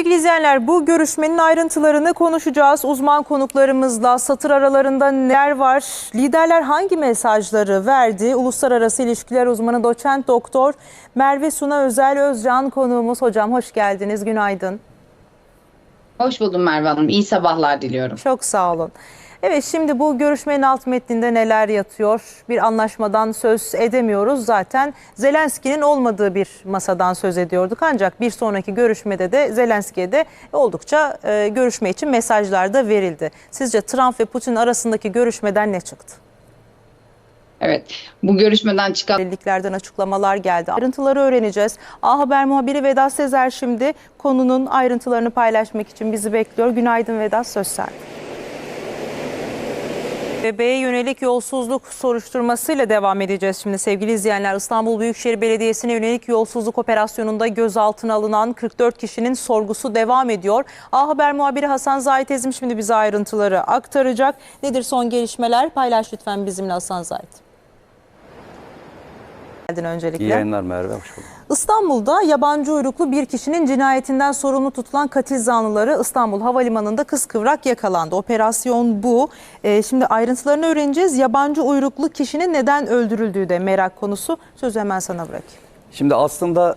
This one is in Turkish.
Sevgili izleyenler bu görüşmenin ayrıntılarını konuşacağız. Uzman konuklarımızla satır aralarında neler var? Liderler hangi mesajları verdi? Uluslararası İlişkiler Uzmanı Doçent Doktor Merve Suna Özel Özcan konuğumuz. Hocam hoş geldiniz. Günaydın. Hoş buldum Merve Hanım. İyi sabahlar diliyorum. Çok sağ olun. Evet şimdi bu görüşmenin alt metninde neler yatıyor? Bir anlaşmadan söz edemiyoruz. Zaten Zelenski'nin olmadığı bir masadan söz ediyorduk. Ancak bir sonraki görüşmede de Zelenski'ye de oldukça e, görüşme için mesajlar da verildi. Sizce Trump ve Putin arasındaki görüşmeden ne çıktı? Evet, bu görüşmeden çıkan Deliliklerden açıklamalar geldi. Ayrıntıları öğreneceğiz. A Haber muhabiri Vedat Sezer şimdi konunun ayrıntılarını paylaşmak için bizi bekliyor. Günaydın Vedat söz. Bebeğe yönelik yolsuzluk soruşturmasıyla devam edeceğiz şimdi sevgili izleyenler. İstanbul Büyükşehir Belediyesi'ne yönelik yolsuzluk operasyonunda gözaltına alınan 44 kişinin sorgusu devam ediyor. A Haber muhabiri Hasan Zahit Ezim şimdi bize ayrıntıları aktaracak. Nedir son gelişmeler? Paylaş lütfen bizimle Hasan Zahit. Geldin öncelikle. İyi yayınlar Merve, hoş bulduk. İstanbul'da yabancı uyruklu bir kişinin cinayetinden sorumlu tutulan katil zanlıları İstanbul Havalimanı'nda kıskıvrak yakalandı. Operasyon bu. Ee, şimdi ayrıntılarını öğreneceğiz. Yabancı uyruklu kişinin neden öldürüldüğü de merak konusu. Sözü hemen sana bırakayım. Şimdi aslında